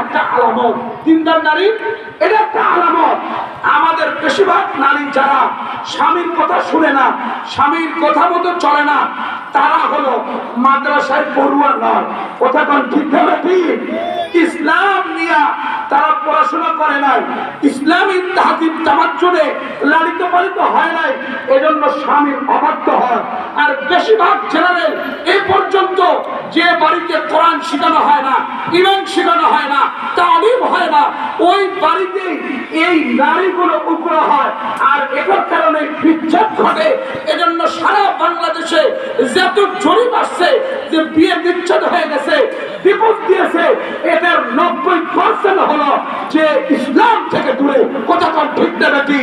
একটা আলামত। দিনদার নারীর এটা একটা আলামত। আমাদের বেশিরভাগ নারী যারা স্বামীর কথা শুনে না, স্বামীর কথা মতো চলে না, তারা হলো মাদ্রাসায় পড়ুয়া নয়। কথা ঠিক ইসলাম নিয়া তারা পড়াশোনা করে নাই। ইসলামী তাহাদিব লালিত পালিত হয় নাই। এজন্য স্বামীর অবাধ্য হয়। আর বেশিরভাগ ছেলেদের এ পর্যন্ত যে বাড়িতে কোরআন শেখানো হয় না ইমান শেখানো হয় না, তালিম হয় না। ওই বাড়িতে এই নারীগুলো উগ্র হয়। আর এটার কারণে বিচ্ছেদ ঘটে। এজন্য সারা বাংলাদেশে যত জরিপ আসছে যে বিয়ে বিচ্ছেদ হয়ে গেছে, বিপদ দিয়েছে, এদের নব্বই পার্সেন্ট হলো যে ইসলাম থেকে দূরে। কোথাও ঠিক দেবে কি